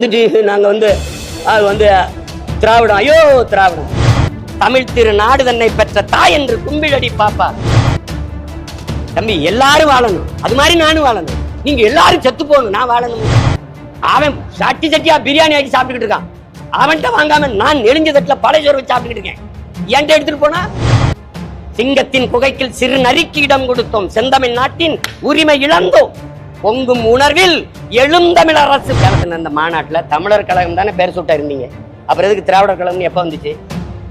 வந்துட்டு நாங்க வந்து அது வந்து திராவிடம். ஐயோ திராவிடம். தமிழ் திரு நாடு தன்னை பெற்ற தாய் என்று கும்பிடடி பாப்பா. தம்பி எல்லாரும் வாழணும். அது மாதிரி நானும் வாழணும். நீங்க எல்லாரும் செத்து போகணும் நான் வாழணும். அவன் சட்டி சட்டியா பிரியாணி ஆக்கி சாப்பிட்டுக்கிட்டு இருக்கான். அவன்கிட்ட வாங்காம நான் நெளிஞ்ச தட்டுல பழைய சோறு வச்சு சாப்பிட்டுக்கிட்டு இருக்கேன். என்கிட்ட எடுத்துட்டு போனா? சிங்கத்தின் குகைக்கில் சிறு நரிக்கு இடம் கொடுத்தோம். செந்தமிழ் நாட்டின் உரிமை இழந்தோம். பொங்கும் உணர்வில் எழுந்தமிழ் அரசு நடத்தின அந்த மாநாட்டில் தமிழர் கழகம் தானே பேர் சுட்ட இருந்தீங்க. அப்புறம் எதுக்கு திராவிடர் கழகம்னு எப்போ வந்துச்சு?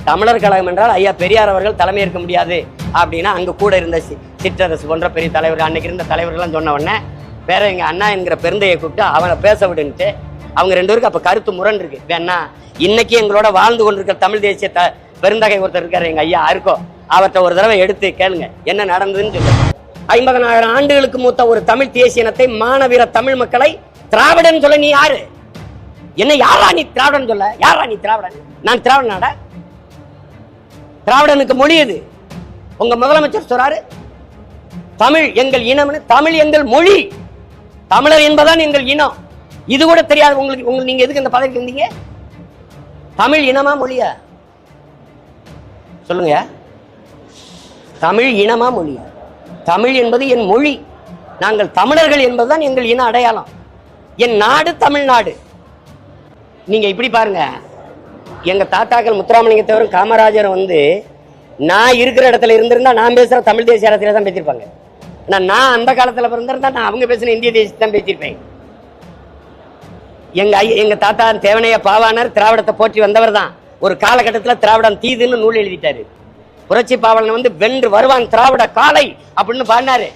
தமிழர் கழகம் என்றால் ஐயா பெரியார் அவர்கள் தலைமை ஏற்க முடியாது அப்படின்னா அங்கே கூட இருந்த சிற்றரசு போன்ற பெரிய தலைவர்கள் அன்னைக்கு இருந்த தலைவர்கள்லாம் சொன்ன உடனே வேற எங்கள் அண்ணா என்கிற பெருந்தையை கூப்பிட்டு அவனை பேச விடுன்ட்டு அவங்க ரெண்டு பேருக்கு அப்போ கருத்து முரண் இருக்கு. வேணா இன்னைக்கு எங்களோட வாழ்ந்து கொண்டிருக்கிற தமிழ் தேசிய த பெருந்தகை ஒருத்தர் இருக்கார் எங்கள் ஐயா இருக்கோ அவர்கிட்ட ஒரு தடவை எடுத்து கேளுங்க என்ன நடந்ததுன்னு சொல்லு ஐம்பதனாயிரம் ஆண்டுகளுக்கு மூத்த ஒரு தமிழ் தேசிய இனத்தை மாணவீர தமிழ் மக்களை திராவிடன் சொல்ல நீ யாரு? என்ன யாரா நீ திராவிடன் சொல்ல? யாரா நீ திராவிடன்? நான் திராவிடனாடா? திராவிடனுக்கு மொழி எது? உங்க முதலமைச்சர் சொல்றாரு தமிழ் எங்கள் இனம்னு தமிழ் எங்கள் மொழி. தமிழர் என்பதான் எங்கள் இனம். இது கூட தெரியாது உங்களுக்கு உங்களுக்கு நீங்க எதுக்கு இந்த பதவிக்கு வந்தீங்க? தமிழ் இனமா மொழியா? சொல்லுங்க. தமிழ் இனமா மொழியா? தமிழ் என்பது என் மொழி. நாங்கள் தமிழர்கள் என்பதுதான் எங்கள் இன அடையாளம். என் நாடு தமிழ்நாடு. நீங்க இப்படி பாருங்க. எங்க தாத்தாக்கள் முத்துராமலிங்கத்தவரும் காமராஜரும் வந்து நான் இருக்கிற இடத்துல இருந்திருந்தா நான் பேசுற தமிழ் தேசிய அரசியல தான் பேசியிருப்பாங்க. ஆனா நான் அந்த காலத்துல பிறந்திருந்தா நான் அவங்க பேசின இந்திய தேசியத்தை தான் பேசியிருப்பேன். எங்க ஐயா எங்க தாத்தா தேவனைய பாவானர் திராவிடத்தை போற்றி வந்தவர் தான். ஒரு காலகட்டத்தில் திராவிடம் தீதுன்னு நூல் எழுதிட்டாரு. புரட்சி பாவலன் வந்து வென்று வருவான் திராவிட காலை அப்படின்னு பாடினாரு.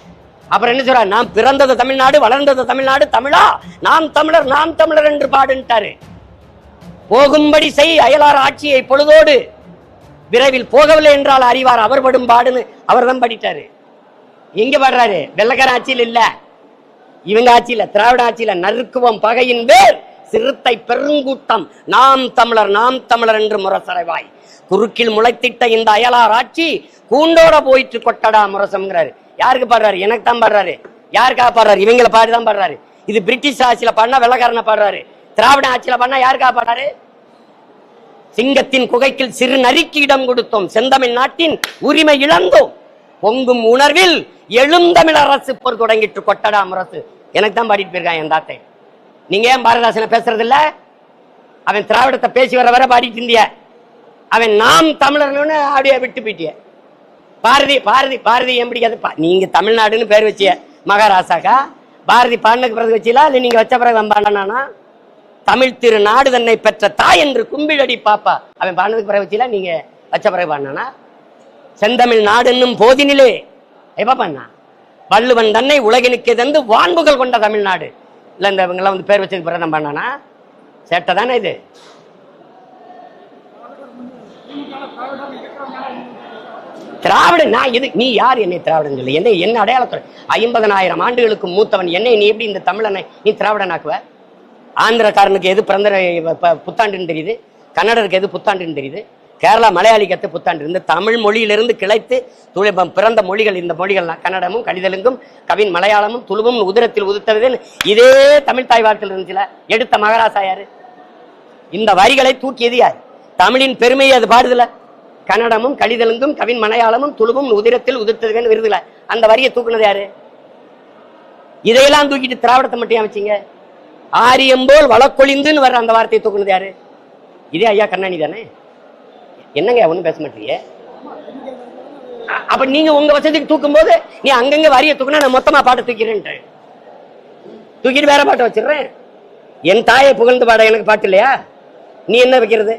அப்புறம் என்ன சொல்றாரு? நாம் பிறந்தது தமிழ்நாடு வளர்ந்தது தமிழ்நாடு தமிழா? நாம் தமிழர் நாம் தமிழர் என்று பாடுன்ட்டாரு. போகும்படி செய் அயலார் ஆட்சியை பொழுதோடு. விரைவில் போகவில்லை என்றால் அறிவார் அவர் படும் பாடுன்னு அவர் தான் பாடிட்டாரு. எங்க பாடுறாரு? வெள்ளக்கார ஆட்சியில் இல்ல. இவங்க ஆட்சியில் திராவிட ஆட்சியில் நறுக்குவோம் பகையின் வேர். சிறுத்தை பெருங்கூட்டம். நாம் தமிழர் நாம் தமிழர் என்று முரசறைவாய். குறுக்கில் முளைத்திட்ட இந்த அயலார் ஆட்சி கூண்டோட போயிட்டு கொட்டடா முரசம்ங்கிறாரு. யாருக்கு பாடுறாரு? எனக்கு தான் பாடுறாரு. யாருக்காக பாடுறாரு? இவங்களை பாடிதான் பாடுறாரு. இது பிரிட்டிஷ் ஆட்சியில பாடினா வெள்ளக்காரனை பாடுறாரு. திராவிட ஆட்சியில பாடினா யாருக்காக பாடுறாரு? சிங்கத்தின் குகைக்கில் சிறு நரிக்கு இடம் கொடுத்தோம். செந்தமிழ் நாட்டின் உரிமை இழந்தோம். பொங்கும் உணர்வில் எழுந்தமிழ் அரசு போர் தொடங்கிட்டு கொட்டடா முரசு. எனக்கு தான் பாடிட்டு போயிருக்கான் என் தாத்தை. நீங்க ஏன் பாரதாசனை பேசுறது இல்ல அவன் திராவிடத்தை பேசி வர வர பாடிட்டு இருந்திய. அவன் நாம் தமிழர்னு அப்படியே விட்டு போயிட்டிய. பாரதி பாரதி பாரதி ஏன் பிடிக்காது? நீங்க தமிழ்நாடுன்னு பேர் வச்சிய. மகாராசாக்கா. பாரதி பாண்டக்கு பிறகு வச்சீங்களா இல்லை நீங்க வச்ச பிறகு அவன் பாண்டானா தமிழ் திரு நாடு தன்னை பெற்ற தாய் என்று கும்பிழடி பாப்பா. அவன் பாடினதுக்கு பிறகு வச்சீங்களா நீங்க வச்ச பிறகு பாடினானா? செந்தமிழ் நாடு என்னும் போதினிலே. எப்ப பண்ணா வள்ளுவன் தன்னை உலகினுக்கு தந்து வான்புகள் கொண்ட தமிழ்நாடு. இல்ல இந்த இவங்கெல்லாம் வந்து பேர் வச்சதுக்கு பிறகு தான் பண்ணானா சேட்டை தானே இது? திராவிட நான் எது? நீ யார் என்னை திராவிடன் சொல்லி? என்ன என்ன அடையாளத்துறை? ஐம்பதனாயிரம் ஆண்டுகளுக்கு மூத்தவன் என்னை நீ எப்படி இந்த தமிழனை நீ திராவிடனாக்குவ? ஆந்திரக்காரனுக்கு எது பிறந்த ப- புத்தாண்டுன்னு தெரியுது? கன்னடருக்கு எது புத்தாண்டுன்னு தெரியுது? கேரளா மலையாளிக்கு எது புத்தாண்டு இந்த தமிழ் மொழியிலிருந்து கிளைத்து துளி பிறந்த மொழிகள் இந்த மொழிகள்லாம் கன்னடமும் கடிதலுங்கும் கவின் மலையாளமும் துளுவும் உதிரத்தில் உதிர்த்ததுன்னு இதே தமிழ் தாய் வாழ்த்தில் இருந்துச்சுல எடுத்த மகராசா யாரு? இந்த வரிகளை தூக்கியது யார்? தமிழின் பெருமையை அது பாடுதுல. கன்னடமும் கடிதலுங்கும் கவின் மலையாளமும் துளுவும் உதிரத்தில் உதிர்த்ததுன்னு விருதுல. அந்த வரியை தூக்குனது யாரு? இதையெல்லாம் தூக்கிட்டு திராவிடத்தை மட்டும் அமைச்சிங்க ஆரியம்போல் வழக்கொழிந்துன்னு வர்ற அந்த வார்த்தையை தூக்குனது யாரு? இதே ஐயா கண்ணாணி தானே? என்னங்க ஒன்றும் பேச மாட்டீங்க? அப்ப நீங்க உங்க வசதிக்கு தூக்கும் போது நீ அங்கங்க வரியை தூக்கினா நான் மொத்தமா பாட்டு தூக்கிறேன்ட்டு தூக்கிட்டு வேற பாட்டை வச்சிடுறேன். என் தாயை புகழ்ந்து பாட எனக்கு பாட்டு இல்லையா? நீ என்ன வைக்கிறது?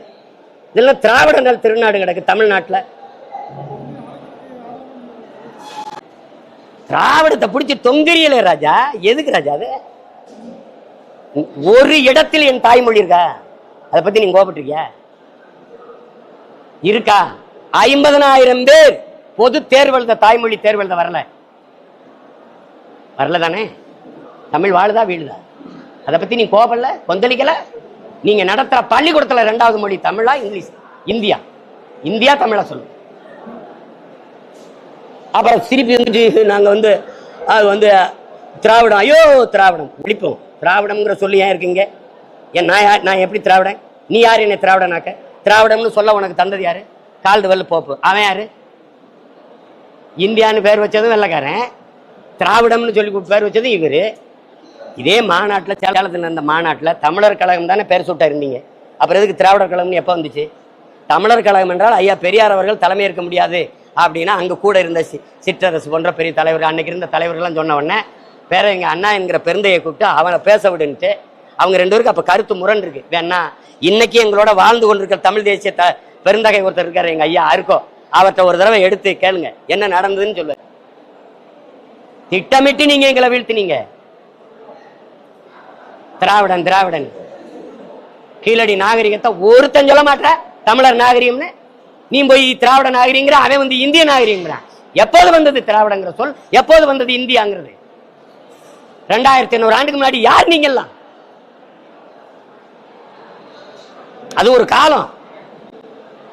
இதெல்லாம் திராவிடங்கள் திருநாடு கிடக்கு தமிழ்நாட்டுல. திராவிடத்தை பிடிச்சி தொங்கரியல ராஜா. எதுக்கு ராஜா அது? ஒரு இடத்தில் என் தாய்மொழி இருக்கா? அதை பத்தி நீங்க கோபப்பட்டிருக்கியா இருக்கா? ஐம்பதனாயிரம் பேர் பொது தேர்வு எழுத தாய்மொழி தேர்வு எழுத வரல. வரல தானே தமிழ் வாழுதா வீழுதா? அதை பத்தி நீ கோபல்ல கொந்தளிக்கல? நீங்க நடத்துற பள்ளிக்கூடத்துல ரெண்டாவது மொழி தமிழா இங்கிலீஷ்? இந்தியா. இந்தியா தமிழா சொல்லு. அப்புறம் திருப்பி வந்துட்டு நாங்க வந்து அது வந்து திராவிடம். ஐயோ திராவிடம். விழிப்போம். திராவிடம்ங்கிற சொல்லி ஏன் இருக்கீங்க? ஏன் நான் யா- நான் எப்படி திராவிடன்? நீ யார் என்னை திராவிடனாக்க? திராவிடம்னு சொல்ல உனக்கு தந்தது யாரு? Caldwell Pope. அவன் யாரு? இந்தியான்னு பேர் வச்சதும் வெள்ளக்காரன். திராவிடம்னு சொல்லி கூப்பிட்டு பேர் வச்சதும் இவரு. இதே மாநாட்டில் சேலத்தில் நடந்த மாநாட்டில் தமிழர் கழகம் தானே பேர் சுட்டா இருந்தீங்க. அப்புறம் எதுக்கு திராவிடர் கழகம்னு எப்போ வந்துச்சு? தமிழர் கழகம் என்றால் ஐயா பெரியார் அவர்கள் தலைமை இருக்க முடியாது அப்படின்னா அங்கே கூட இருந்த சி சிற்றரசு போன்ற பெரிய தலைவர் அன்னைக்கு இருந்த தலைவர்கள்லாம் சொன்ன உடனே வேற எங்கள் அண்ணா என்கிற பெருந்தையை கூப்பிட்டு அவனை பேச விடுன்ட்டு அவங்க ரெண்டு பேருக்கு அப்போ கருத்து முரண் இருக்கு. வேணா இன்னைக்கு எங்களோட வாழ்ந்து கொண்டிருக்கிற தமிழ் தேசிய த பெருந்தகை ஒருத்தர் இருக்காரு எங்க ஐயா இருக்கோ அவர்கிட்ட ஒரு தடவை எடுத்து கேளுங்க. என்ன நடந்ததுன்னு சொல்லு திட்டமிட்டு நீங்க எங்களை வீழ்த்தினீங்க. திராவிடன் திராவிடன். கீழடி நாகரிகத்தை ஒருத்தன் சொல்ல மாட்ட தமிழர் நாகரிகம்னு. நீ போய் திராவிட நாகரிகங்கிற அவன் வந்து இந்திய நாகரிகங்கிறான் எப்போது வந்தது திராவிடங்கிற சொல்? எப்போது வந்தது இந்தியாங்கிறது? ரெண்டாயிரத்தி ஐநூறு ஆண்டுக்கு முன்னாடி யார் நீங்கெல்லாம்? அது ஒரு காலம்.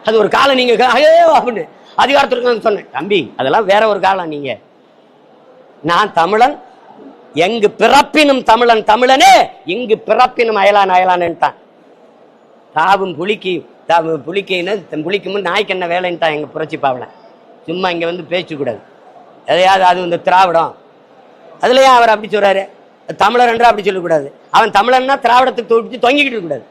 அது ஒரு காலம் நீங்க அப்படின்னு அதிகாரத்திற்கு சொன்னேன். தம்பி அதெல்லாம் வேற ஒரு காலம் நீங்க. நான் தமிழன் எங்கு பிறப்பினும் தமிழன் தமிழனே இங்கு பிறப்பினும் அயலான் அயலான்ட்டான் தாவும் புலிக்கு தாவு புலிக்கின்னு புலிக்கு முன் நாய்க்கு என்ன வேலைன்ட்டான் எங்க புரட்சி பாவல. சும்மா இங்க வந்து பேசக்கூடாது எதையாவது அது இந்த திராவிடம். அதுலேயே அவர் அப்படி சொல்றாரு? தமிழர் என்று அப்படி சொல்லக்கூடாது அவன் தமிழன்னா திராவிடத்துக்கு தொழிச்சு தொங்கிக்கிட்டு இருக்கக்கூடாது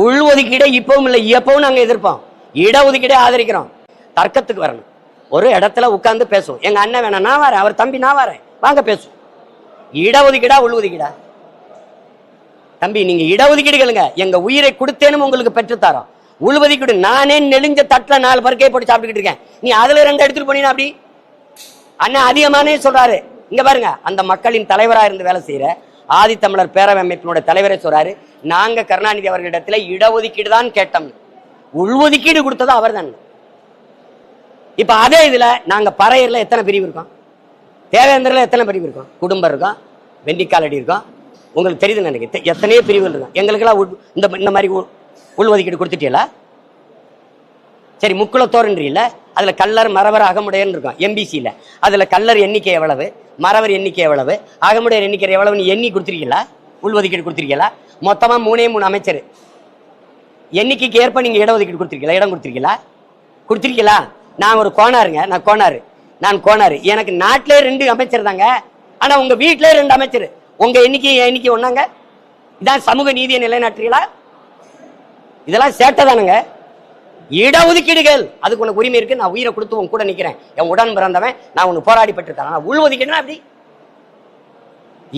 உள்ஒதுக்கீடே இப்பவும் இல்லை எப்பவும் நாங்கள் எதிர்ப்போம். இட ஒதுக்கீடே ஆதரிக்கிறோம். தர்க்கத்துக்கு வரணும். ஒரு இடத்துல உட்கார்ந்து பேசுவோம். எங்க அண்ணன் வேணாம் நான் வரேன். அவர் தம்பி நான் வரேன். வாங்க பேசுவோம். இட ஒதுக்கீடா உள் ஒதுக்கீடா தம்பி நீங்க இட ஒதுக்கீடு கேளுங்க. எங்க உயிரை கொடுத்தேனும் உங்களுக்கு பெற்றுத்தாரோம். உள்ஒதுக்கீடு நானே நெளிஞ்ச தட்டில் நாலு பருக்கை போட்டு சாப்பிட்டுக்கிட்டு இருக்கேன். நீ அதுல ரெண்டு எடுத்துட்டு போனீங்கன்னா அப்படி? அண்ணன் அதிகமானே சொல்றாரு. இங்க பாருங்க அந்த மக்களின் தலைவரா இருந்து வேலை செய்யற ஆதித்தமிழர் பேரவை அமைப்பினுடைய தலைவரே சொல்றாரு நாங்க கருணாநிதி அவர்களிடத்துல இடஒதுக்கீடு தான் கேட்டோம். உள்ஒதுக்கீடு கொடுத்தது அவர்தான். இப்ப அதே இதுல நாங்க பறையர்ல எத்தனை பிரிவு இருக்கோம்? தேவேந்திரில் எத்தனை பிரிவு இருக்கும்? குடும்பம் இருக்கும் வெண்டிக்காலடி இருக்கும். உங்களுக்கு தெரியுதுன்னு நினைக்கிறேன். எத்தனையோ பிரிவுகள் இருக்கும். எங்களுக்கெல்லாம் இந்த இந்த மாதிரி உள்- உள்ஒதுக்கீடு கொடுத்துட்டீங்களா? சரி முக்குளத்தோர்ன்றீல்ல அதில் கல்லர் மறவர் அகமுடையன்னு இருக்கும் எம்பிசியில் அதில் கல்லர் எண்ணிக்கை எவ்வளவு? மறவர் எண்ணிக்கை எவ்வளவு? அகமுடையர் எண்ணிக்கை எவ்வளவுன்னு எண்ணி கொடுத்துருக்கீங்களா? உள்ஒதுக்கீடு கொடுத்துருக்கீங்களா? மொத்தமாக மூணே மூணு அமைச்சர். எண்ணிக்கைக்கு ஏற்ப நீங்க இடஒதுக்கீடு கொடுத்துருக்கீங்களா? இடம் கொடுத்துருக்கீங்களா? கொடுத்துருக்கீங்களா? நான் ஒரு கோணாருங்க நான் கோணாரு நான் கோணாரு எனக்கு நாட்டிலே ரெண்டு அமைச்சர் தாங்க. ஆனால் உங்கள் வீட்டிலே ரெண்டு அமைச்சர். உங்கள் எண்ணிக்கை எண்ணிக்கை ஒன்றாங்க இதான் சமூக நீதியை நிலைநாட்டுறீங்களா? இதெல்லாம் சேட்டை தானுங்க. இடஒதுக்கீடுகள். அதுக்கு உனக்கு உரிமை இருக்கு நான் உயிரை கொடுத்து உன் கூட நிக்கிறேன். என் உடன் பிறந்தவன் நான் உனக்கு போராடி பெற்றிருக்கேன். ஆனா உள் ஒதுக்கீடுனா அப்படி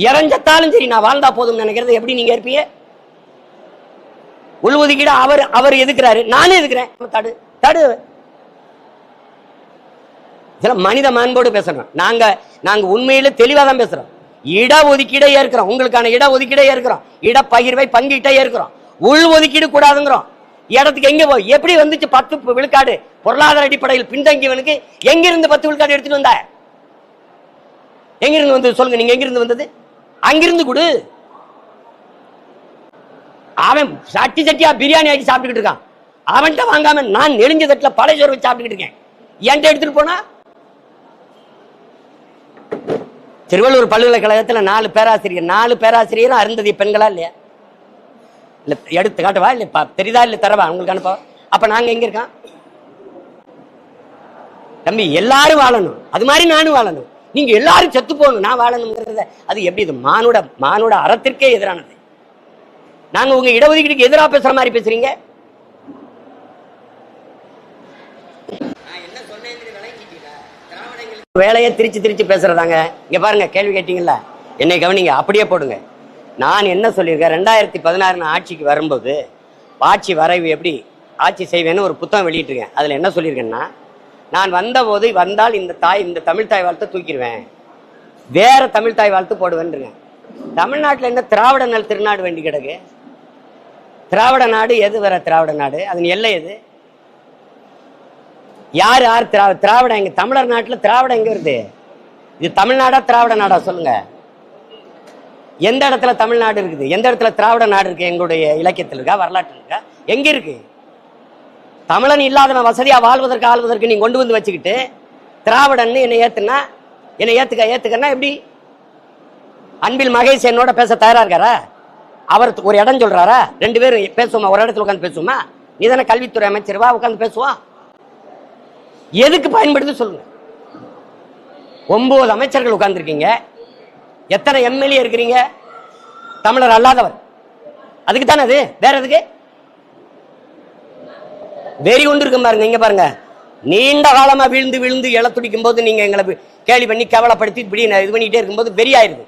இறஞ்சத்தாலும் சரி நான் வாழ்ந்தா போதும் நினைக்கிறது எப்படி நீங்க இருப்பீங்க? உள்ஒதுக்கீடு அவர் அவர் எதுக்குறாரு? நானே எதுக்குறேன்? தடு தடு. இதெல்லாம் மனித மாண்போடு பேசணும். நாங்க நாங்க உண்மையில தெளிவா தான் பேசுறோம். இட ஒதுக்கீடே ஏற்கிறோம். உங்களுக்கான இட ஒதுக்கீடே ஏற்கிறோம். இட பகிர்வை பங்கிட்டே ஏற்கிறோம். உள் ஒதுக்கீடு கூடாதுங்கிறோம். இடத்துக்கு எங்க போய் எப்படி வந்துச்சு பத்து விழுக்காடு? பொருளாதார அடிப்படையில் பின்தங்கியவனுக்கு எங்கிருந்து பத்து விழுக்காடு எடுத்துட்டு வந்த? எங்கிருந்து வந்தது சொல்லுங்க நீங்க எங்கிருந்து வந்தது? அங்கிருந்து கொடு. அவன் சட்டி சட்டியா பிரியாணி ஆக்கி சாப்பிட்டுக்கிட்டு இருக்கான். அவன்கிட்ட வாங்காம நான் நெளிஞ்ச தட்டுல பழைய சோறு வச்சு சாப்பிட்டுக்கிட்டு இருக்கேன். என்கிட்ட எடுத்துட்டு போனா? திருவள்ளூர் பல்கலைக்கழகத்துல நாலு பேராசிரியர் நாலு பேராசிரியரும் அருந்ததி பெண்களா இல்லையா? இல்ல எடுத்து காட்டவா? இல்ல பா- தெரியுதா? இல்ல தரவா? உங்களுக்கு அனுப்பவா? அப்ப நாங்க எங்க இருக்கோம்? தம்பி எல்லாரும் வாழணும். அது மாதிரி நானும் வாழணும். நீங்க எல்லாரும் செத்து போகணும் நான் வாழணுங்கிறத அது எப்படி இது? மானுட மானுட அறத்திற்கே எதிரானது. நாங்க உங்க இடஒதுக்கீடுக்கு எதிராக பேசுற மாதிரி பேசுறீங்க? வேலையை திரிச்சு திரிச்சு பேசுறதாங்க. இங்க பாருங்க கேள்வி கேட்டீங்கல்ல? என்னை கவனிங்க அப்படியே போடுங்க. நான் என்ன சொல்லியிருக்கேன்? ரெண்டாயிரத்தி பதினாறு ஆட்சிக்கு வரும்போது ஆட்சி வரைவு எப்படி ஆட்சி செய்வேன்னு ஒரு புத்தகம் வெளியிட்டிருக்கேன். அதில் என்ன சொல்லியிருக்கேன்னா நான் வந்தபோது வந்தால் இந்த தாய் இந்த தமிழ் தாய் வாழ்த்தை தூக்கிடுவேன். வேற தமிழ் தாய் வாழ்த்து போடுவேன்ருங்க தமிழ்நாட்டில் என்ன திராவிட நல் திருநாடு வேண்டி கிடக்கு? திராவிட நாடு எது வர திராவிட நாடு? அதன் எல்லை எது? யார் யார் திரா திராவிடம் எங்க தமிழர் நாட்டில் திராவிடம் எங்கே வருது? இது தமிழ்நாடா திராவிட நாடா சொல்லுங்கள் எந்த இடத்துல தமிழ்நாடு இருக்குது? எந்த இடத்துல திராவிட நாடு இருக்கு? எங்களுடைய இலக்கியத்தில் இருக்கா? வரலாற்றில் இருக்கா? எங்க இருக்கு? தமிழன் இல்லாதவன் வசதியா வாழ்வதற்கு ஆள்வதற்கு நீ கொண்டு வந்து வச்சுக்கிட்டு திராவிடன்னு என்னை ஏத்துனா என்னை ஏத்துக்க ஏத்துக்கன்னா எப்படி? அன்பில் மகேஷ் என்னோட பேச தயாரா இருக்காரா? அவர் ஒரு இடம் சொல்றாரா? ரெண்டு பேரும் பேசுவோமா? ஒரு இடத்துல உட்காந்து பேசுவோமா? நீ தானே கல்வித்துறை அமைச்சர்வா உட்காந்து பேசுவோம் எதுக்கு பயன்படுது சொல்லுங்க. ஒன்பது அமைச்சர்கள் உட்கார்ந்துருக்கீங்க. எத்தனை எம்எல்ஏ இருக்கிறீங்க? தமிழர் அல்லாதவர். அதுக்கு தானே அது? வேற எதுக்கு? வெறி கொண்டு இருக்கும் பாருங்க இங்க பாருங்க. நீண்ட காலமா விழுந்து விழுந்து இழத்துடிக்கும் போது நீங்க எங்களை கேலி பண்ணி கேவலப்படுத்தி இப்படி இது பண்ணிட்டே இருக்கும்போது வெறி ஆயிருது.